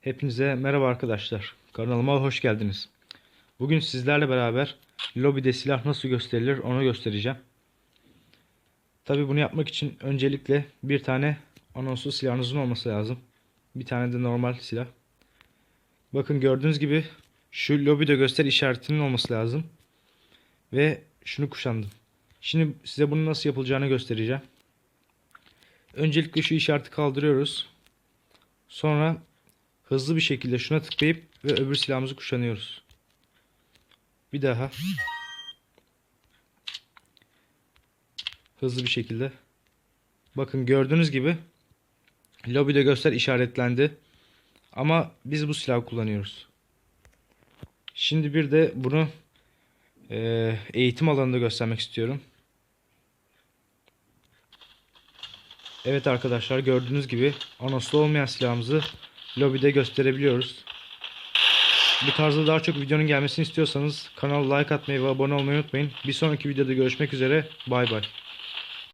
Hepinize merhaba arkadaşlar. Kanalıma hoş geldiniz. Bugün sizlerle beraber lobide silah nasıl gösterilir onu göstereceğim. Tabi bunu yapmak için öncelikle bir tane anonslu silahınızın olması lazım. Bir tane de normal silah. Bakın gördüğünüz gibi şu lobide göster işaretinin olması lazım. Ve şunu kuşandım. Şimdi size bunu nasıl yapılacağını göstereceğim. Öncelikle şu işareti kaldırıyoruz. Sonra hızlı bir şekilde şuna tıklayıp ve öbür silahımızı kuşanıyoruz. Bir daha. Hızlı bir şekilde. Bakın gördüğünüz gibi lobide göster işaretlendi. Ama biz bu silahı kullanıyoruz. Şimdi bir de bunu eee, eğitim alanında göstermek istiyorum. Evet arkadaşlar gördüğünüz gibi anonslu olmayan silahımızı lobide gösterebiliyoruz. Bu tarzda daha çok videonun gelmesini istiyorsanız kanala like atmayı ve abone olmayı unutmayın. Bir sonraki videoda görüşmek üzere. Bay bay.